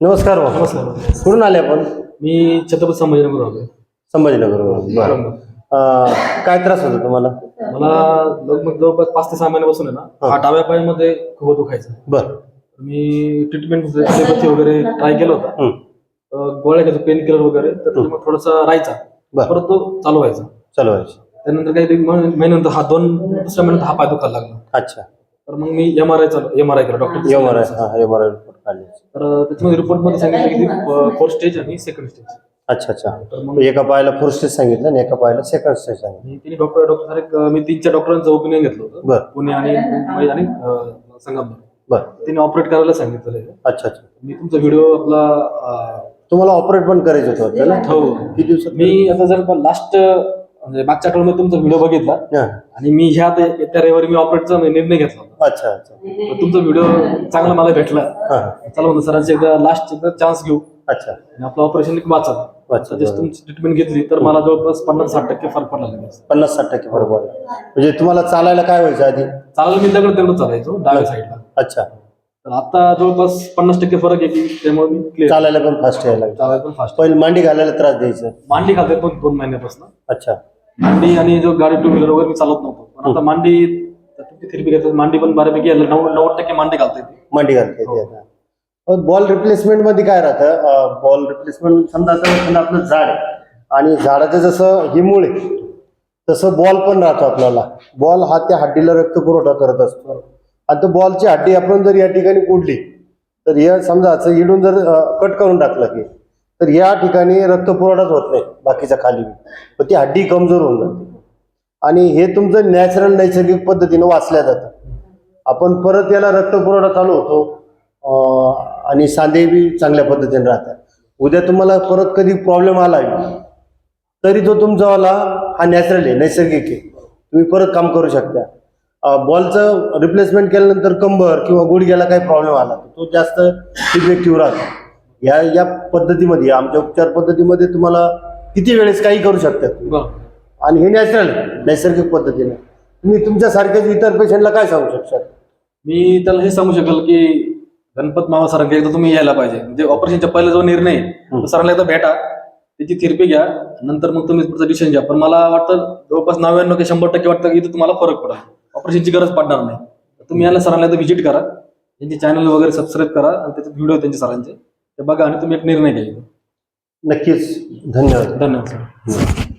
नमस्कार भाऊ. नमस्कार. कुठून आले आपण? मी छत्रपती संभाजीनगर आलोय. संभाजीनगर बरं. अं, काय त्रास होतो तुम्हाला? मला लगभग जवळपास पाच ते सहा महिन्यापासून आहे ना हा. डाव्या पायामध्ये खूप दुखायचं. बर. मी ट्रीटमेंट वगैरे ट्राय केला होता. हं. अं, गोळ्या घ्यायचो पेन किलर वगैरे तर त्याच्यामुळे थोडासा राहायचा. बर. परत तो चालू व्हायचा. चालू व्हायचं त्यानंतर काही महिन्यानंतर हा दोन दुसऱ्या महिन्यात हा पाय दुखायला लागला. अच्छा. तर मग मी एम आर आय चालू एम आर आय केला doctor M R I M R I काढले तर त्याच्यामध्ये रिपोर्टमध्ये सांगितलं की फोर्थ स्टेज आणि सेकंड स्टेज अच्छा अच्छा. तर मग एका पायाला फर्स्ट स्टेज सांगितलं आणि एका पायाला सेकंड स्टेज सांगितलं. मी तिने डॉक्टर डॉक्टर सारे मी तीन चार डॉक्टरांचं ओपिनियन घेतलं होतं. बर. पुणे आणि मुंबई आणि अं, संगमनेर. बर. तिने ऑपरेट करायला सांगितलं अच्छा अच्छा. मी तुमचा व्हिडिओ आपला अं, तुम्हाला ऑपरेट पण करायचं होतं वाटतं ना? हो. किती दिवसात मी आता जर लास्ट म्हणजे मागच्या आठवड्यामध्ये तुमचा व्हिडिओ बघितला. हा. आणि मी ह्या ते- येत्या रविवारी मी ऑपरेटचा निर्णय घेतला अच्छा अच्छा. तर तुमचा व्हिडिओ चांगला मला भेटला. चला म्हणलं सरांची एकदा लास्ट एकदा चान्स घेऊ. अच्छा. आपलं ऑपरेशन वाचत तुमची ट्रीटमेंट घेतली तर मला जवळपास पन्नास साठ टक्के फरक पडला पन्नास साठ टक्के फरक पडला. म्हणजे तुम्हाला चालायला काय व्हायचं आधी? चालायला मी दगड दगड चालायचो डाव्या साईडला अच्छा. तर आता जवळपास पन्नास टक्के फरक आहे की त्यामुळे मी चालायला पण फास्ट यायला चालायला पण फास्ट पहिले मांडी घालायला त्रास द्यायचं. मांडी घालते पण दोन महिन्यापासून. अच्छा. मांडी आणि जो गाडी टू व्हीलर वगैरे मी चालत नव्हतो. पण आता मांडी तुमची थेरपी घेतात मांडी पण बऱ्यापैकी नव्वद नव्वद टक्के मांडी घालता येते मांडी घालते हो. बॉल रिप्लेसमेंटमध्ये काय राहतं? बॉल रिप्लेसमेंट समजा आता आपलं झाड आहे आणि झाडाचं जसं ही मूळ आहे तसं बॉल पण राहतो आपल्याला. बॉल हा त्या हड्डीला रक्त पुरवठा करत असतो. आणि तो बॉलची हड्डी आपण जर या ठिकाणी कुडली तर या समजा असं इडून जर कट करून टाकलं की तर या ठिकाणी रक्तपुरवठाच होत नाही बाकीच्या खाली. पण ती हड्डी कमजोर होऊन जाते. आणि हे तुमचं नॅचरल नैसर्गिक पद्धतीनं वाचल्या जातं. आपण परत याला रक्त पुरवठा चालू होतो आणि सांधे बी चांगल्या पद्धतीने राहतात. उद्या तुम्हाला परत कधी प्रॉब्लेम आला तरी तो तुमचावाला हा नॅचरल आहे नैसर्गिक आहे. तुम्ही परत काम करू शकता. बॉलचं रिप्लेसमेंट केल्यानंतर कंबर किंवा गुडघ्याला काही प्रॉब्लेम आला तर तो जास्त इफेक्टिव्ह राहतो. या या पद्धतीमध्ये आमच्या उपचार पद्धतीमध्ये तुम्हाला किती वेळेस काही करू शकतात आणि हे नॅचरल नैसर्गिक पद्धतीने. तुम्ही तुमच्यासारख्याच इतर पेशंटला काय सांगू शकता? मी त्याला हे सांगू शकेल की गणपत मामा सरांकडे एकदा तुम्ही यायला पाहिजे. म्हणजे ऑपरेशनच्या पहिला जो निर्णय सरांना एकदा भेटा त्याची थेरपी घ्या नंतर मग तुम्ही पुढचा डिसिजन घ्या. पण मला वाटतं जवळपास नव्याण्णव ते शंभर टक्के वाटतं की इथं तुम्हाला फरक पडेल ऑपरेशनची गरज पडणार नाही. तुम्ही याला सरांना एकदा व्हिजिट करा. त्यांचे चॅनल वगैरे सबस्क्राईब करा आणि त्याचे व्हिडिओ त्यांचे सरांचे. ते बघा आणि तुम्ही एक निर्णय घ्या. नक्कीच. धन्यवाद. धन्यवाद सर.